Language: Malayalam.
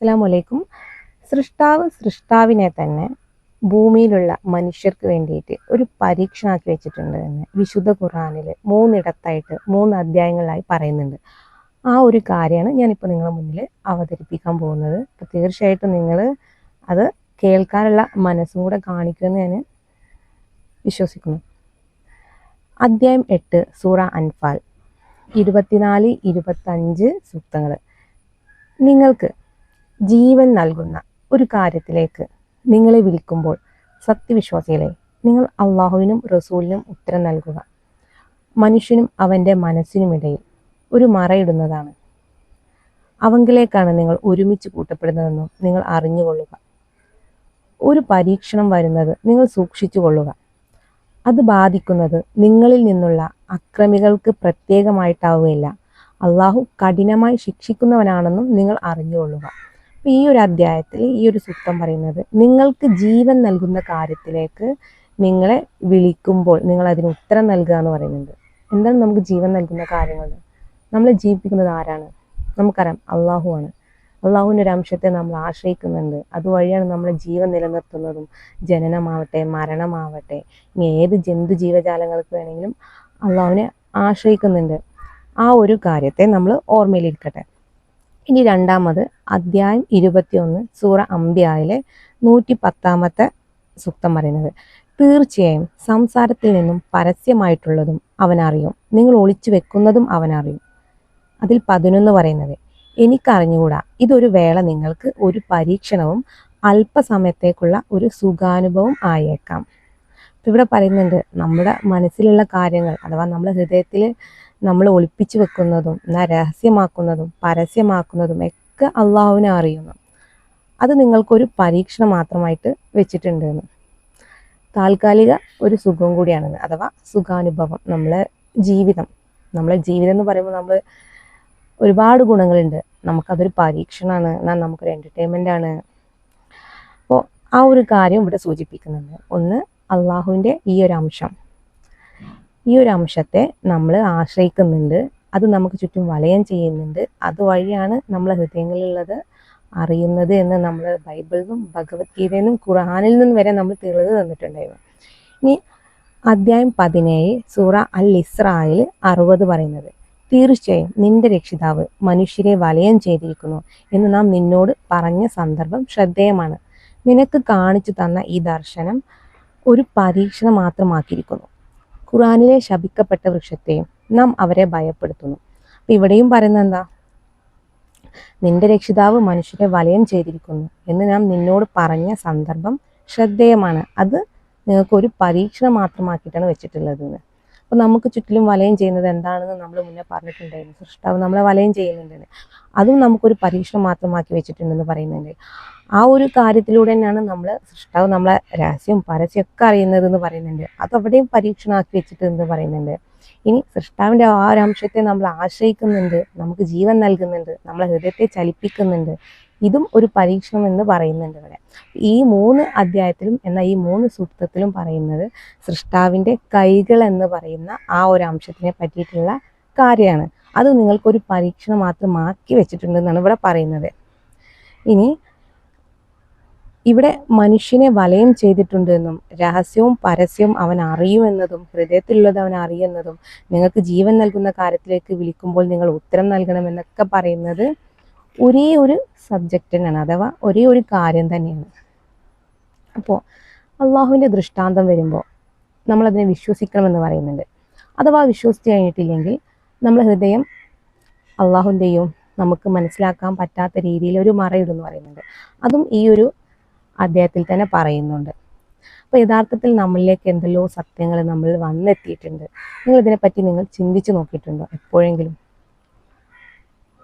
അസ്സാം വലൈക്കും സൃഷ്ടാവ് സൃഷ്ടാവിനെ തന്നെ ഭൂമിയിലുള്ള മനുഷ്യർക്ക് വേണ്ടിയിട്ട് ഒരു പരീക്ഷണാക്കി വെച്ചിട്ടുണ്ട് എന്ന് വിശുദ്ധ ഖുറാനിൽ മൂന്നിടത്തായിട്ട് മൂന്ന് അധ്യായങ്ങളായി പറയുന്നുണ്ട്. ആ ഒരു കാര്യമാണ് ഞാനിപ്പോൾ നിങ്ങളുടെ മുന്നിൽ അവതരിപ്പിക്കാൻ പോകുന്നത്. അപ്പോൾ തീർച്ചയായിട്ടും നിങ്ങൾ അത് കേൾക്കാനുള്ള മനസ്സും കൂടെ കാണിക്കുമെന്ന് ഞാൻ വിശ്വസിക്കുന്നു. അധ്യായം എട്ട് സൂറ അൻഫാൽ. ഇരുപത്തിനാല് ഇരുപത്തഞ്ച് സൂക്തങ്ങൾ നിങ്ങൾക്ക് ജീവൻ നൽകുന്ന ഒരു കാര്യത്തിലേക്ക് നിങ്ങളെ വിളിക്കുമ്പോൾ സത്യവിശ്വാസികളെ നിങ്ങൾ അള്ളാഹുവിനും റസൂലിനും ഉത്തരം നൽകുക. മനുഷ്യനും അവന്റെ മനസ്സിനുമിടയിൽ ഒരു മറയിടുന്നതാണ്. അവങ്കിലേക്കാണ് നിങ്ങൾ ഒരുമിച്ച് കൂട്ടപ്പെടുന്നതെന്നും നിങ്ങൾ അറിഞ്ഞുകൊള്ളുക. ഒരു പരീക്ഷണം വരുന്നത് നിങ്ങൾ സൂക്ഷിച്ചു കൊള്ളുക അത് ബാധിക്കുന്നത് നിങ്ങളിൽ നിന്നുള്ള അക്രമികൾക്ക് പ്രത്യേകമായിട്ടാവുകയില്ല. അള്ളാഹു കഠിനമായി ശിക്ഷിക്കുന്നവനാണെന്നും നിങ്ങൾ അറിഞ്ഞുകൊള്ളുക. അപ്പോൾ ഈ ഒരു അധ്യായത്തിൽ ഈ ഒരു സൂക്തം പറയുന്നത് നിങ്ങൾക്ക് ജീവൻ നൽകുന്ന കാര്യത്തിലേക്ക് നിങ്ങളെ വിളിക്കുമ്പോൾ നിങ്ങൾ അതിന് ഉത്തരം നൽകുക എന്ന് പറയുന്നുണ്ട്. എന്താണ് നമുക്ക് ജീവൻ നൽകുന്ന കാര്യങ്ങൾ? നമ്മളെ ജീവിപ്പിക്കുന്നത് ആരാണ്? നമുക്കറിയാം അള്ളാഹു ആണ്. അള്ളാഹുവിന്റെ ഒരു അംശത്തെ നമ്മൾ ആശ്രയിക്കുന്നുണ്ട്. അതുവഴിയാണ് നമ്മളെ ജീവൻ നിലനിർത്തുന്നതും ജനനമാവട്ടെ മരണമാവട്ടെ ഇനി ഏത് ജന്തു ജീവജാലങ്ങൾക്ക് വേണമെങ്കിലും അള്ളാഹുവിനെ ആശ്രയിക്കുന്നുണ്ട്. ആ ഒരു കാര്യത്തെ നമ്മൾ ഓർമ്മയിലിരിക്കട്ടെ. ഇനി രണ്ടാമത് അധ്യായം ഇരുപത്തിയൊന്ന് സൂറ അമ്പ്യായിലെ നൂറ്റി പത്താമത്തെ സൂക്തം പറയുന്നത്. തീർച്ചയായും സംസാരത്തിൽ നിന്നും പരസ്യമായിട്ടുള്ളതും അവനറിയും. നിങ്ങൾ ഒളിച്ചു വെക്കുന്നതും അവനറിയും. അതിൽ പതിനൊന്ന് പറയുന്നത് എനിക്കറിഞ്ഞുകൂടാ ഇതൊരു വേള നിങ്ങൾക്ക് ഒരു പരീക്ഷണവും അല്പസമയത്തേക്കുള്ള ഒരു സുഖാനുഭവം ആയേക്കാം. ഇവിടെ പറയുന്നുണ്ട് നമ്മുടെ മനസ്സിലുള്ള കാര്യങ്ങൾ അഥവാ നമ്മുടെ ഹൃദയത്തിൽ നമ്മൾ ഒളിപ്പിച്ചു വെക്കുന്നതും എന്നാൽ രഹസ്യമാക്കുന്നതും പരസ്യമാക്കുന്നതും ഒക്കെ അള്ളാഹുവിനെ അറിയുന്നു. അത് നിങ്ങൾക്കൊരു പരീക്ഷണം മാത്രമായിട്ട് വെച്ചിട്ടുണ്ട് എന്ന്. താൽക്കാലിക ഒരു സുഖം കൂടിയാണെന്ന് അഥവാ സുഖാനുഭവം. നമ്മളെ ജീവിതം നമ്മളെ ജീവിതം എന്ന് പറയുമ്പോൾ നമ്മൾ ഒരുപാട് ഗുണങ്ങളുണ്ട്. നമുക്കതൊരു പരീക്ഷണമാണ് എന്നാൽ നമുക്കൊരു എന്റർടൈൻമെന്റ് ആണ്. അപ്പോൾ ആ ഒരു കാര്യം ഇവിടെ സൂചിപ്പിക്കുന്നുണ്ട്. ഒന്ന് അള്ളാഹുവിന്റെ ഈ ഒരു അംശം. ഈ ഒരു അംശത്തെ നമ്മൾ ആശ്രയിക്കുന്നുണ്ട്. അത് നമുക്ക് ചുറ്റും വലയം ചെയ്യുന്നുണ്ട്. അതുവഴിയാണ് നമ്മളെ ഹൃദയങ്ങളിലുള്ളത് അറിയുന്നത് എന്ന് നമ്മൾ ബൈബിളിലും ഭഗവത്ഗീതയിലും ഖുറാനിൽ നിന്നും വരെ നമ്മൾ തെളിവ് തന്നിട്ടുണ്ടായിരുന്നു. ഇനി അദ്ധ്യായം പതിനേഴ് സൂറ അൽ ഇസ്രായിൽ അറുപത് പറയുന്നത് തീർച്ചയായും നിന്റെ രക്ഷിതാവ് മനുഷ്യരെ വലയം ചെയ്തിരിക്കുന്നു എന്ന് നാം നിന്നോട് പറഞ്ഞ സന്ദർഭം ശ്രദ്ധേയമാണ്. നിനക്ക് കാണിച്ചു തന്ന ഈ ദർശനം ഒരു പരീക്ഷണം മാത്രമാക്കിയിരിക്കുന്നു ഖുറാനിലെ ശപിക്കപ്പെട്ട വൃക്ഷത്തെയും നാം അവരെ ഭയപ്പെടുത്തുന്നു. അപ്പം ഇവിടെയും പറയുന്നത് എന്താ? നിന്റെ രക്ഷിതാവ് മനുഷ്യരെ വലയം ചെയ്തിരിക്കുന്നു എന്ന് നാം നിന്നോട് പറഞ്ഞ സന്ദർഭം ശ്രദ്ധേയമാണ്. അത് നിങ്ങൾക്ക് ഒരു പരീക്ഷണം മാത്രമാക്കിയിട്ടാണ് വെച്ചിട്ടുള്ളത് അപ്പോൾ നമുക്ക് ചുറ്റിലും വലയം ചെയ്യുന്നത് എന്താണെന്ന് നമ്മൾ മുന്നേ പറഞ്ഞിട്ടുണ്ടായിരുന്നു. സൃഷ്ടാവ് നമ്മളെ വലയം ചെയ്യുന്നുണ്ടെന്ന്. അതും നമുക്കൊരു പരീക്ഷണം മാത്രമാക്കി വെച്ചിട്ടുണ്ടെന്ന് പറയുന്നുണ്ട്. ആ ഒരു കാര്യത്തിലൂടെ തന്നെയാണ് നമ്മൾ സൃഷ്ടാവ് നമ്മളെ രഹസ്യവും പരസ്യം ഒക്കെ അറിയുന്നത് എന്ന് പറയുന്നുണ്ട്. അത് പരീക്ഷണമാക്കി വെച്ചിട്ട് എന്ന് പറയുന്നുണ്ട്. ഇനി സൃഷ്ടാവിന്റെ ആ ഒരു അംശത്തെ നമ്മൾ ആശ്രയിക്കുന്നുണ്ട്. നമുക്ക് ജീവൻ നൽകുന്നുണ്ട്. നമ്മളെ ഹൃദയത്തെ ചലിപ്പിക്കുന്നുണ്ട്. ഇതും ഒരു പരീക്ഷണം എന്ന് പറയുന്നുണ്ട് ഇവിടെ. ഈ മൂന്ന് അധ്യായത്തിലും എന്നാൽ ഈ മൂന്ന് സൂക്തത്തിലും പറയുന്നത് സൃഷ്ടാവിന്റെ കൈകൾ എന്ന് പറയുന്ന ആ ഒരു അംശത്തിനെ പറ്റിയിട്ടുള്ള കാര്യമാണ്. അത് നിങ്ങൾക്കൊരു പരീക്ഷണം മാത്രമാക്കി വെച്ചിട്ടുണ്ടെന്നാണ് ഇവിടെ പറയുന്നത്. ഇനി ഇവിടെ മനുഷ്യനെ വലയം ചെയ്തിട്ടുണ്ടെന്നും രഹസ്യവും പരസ്യവും അവൻ അറിയുമെന്നതും ഹൃദയത്തിലുള്ളത് അവൻ അറിയുന്നതും നിങ്ങൾക്ക് ജീവൻ നൽകുന്ന കാര്യത്തിലേക്ക് വിളിക്കുമ്പോൾ നിങ്ങൾ ഉത്തരം നൽകണമെന്നൊക്കെ പറയുന്നത് ഒരേ ഒരു തന്നെയാണ് അഥവാ ഒരേ ഒരു കാര്യം തന്നെയാണ്. അപ്പോൾ അള്ളാഹുവിന്റെ ദൃഷ്ടാന്തം വരുമ്പോൾ നമ്മളതിനെ വിശ്വസിക്കണമെന്ന് പറയുന്നുണ്ട്. അഥവാ വിശ്വസിച്ച് കഴിഞ്ഞിട്ടില്ലെങ്കിൽ നമ്മൾ ഹൃദയം അള്ളാഹുവിന്റെയും നമുക്ക് മനസ്സിലാക്കാൻ പറ്റാത്ത രീതിയിൽ ഒരു മറയിടുമെന്ന് പറയുന്നുണ്ട്. അതും ഈ ഒരു അദ്ദേഹത്തിൽ തന്നെ പറയുന്നുണ്ട്. അപ്പോൾ യഥാർത്ഥത്തിൽ നമ്മളിലേക്ക് എന്തെല്ലോ സത്യങ്ങൾ നമ്മൾ വന്നെത്തിയിട്ടുണ്ട്. നിങ്ങളിതിനെപ്പറ്റി നിങ്ങൾ ചിന്തിച്ച് നോക്കിയിട്ടുണ്ടോ എപ്പോഴെങ്കിലും?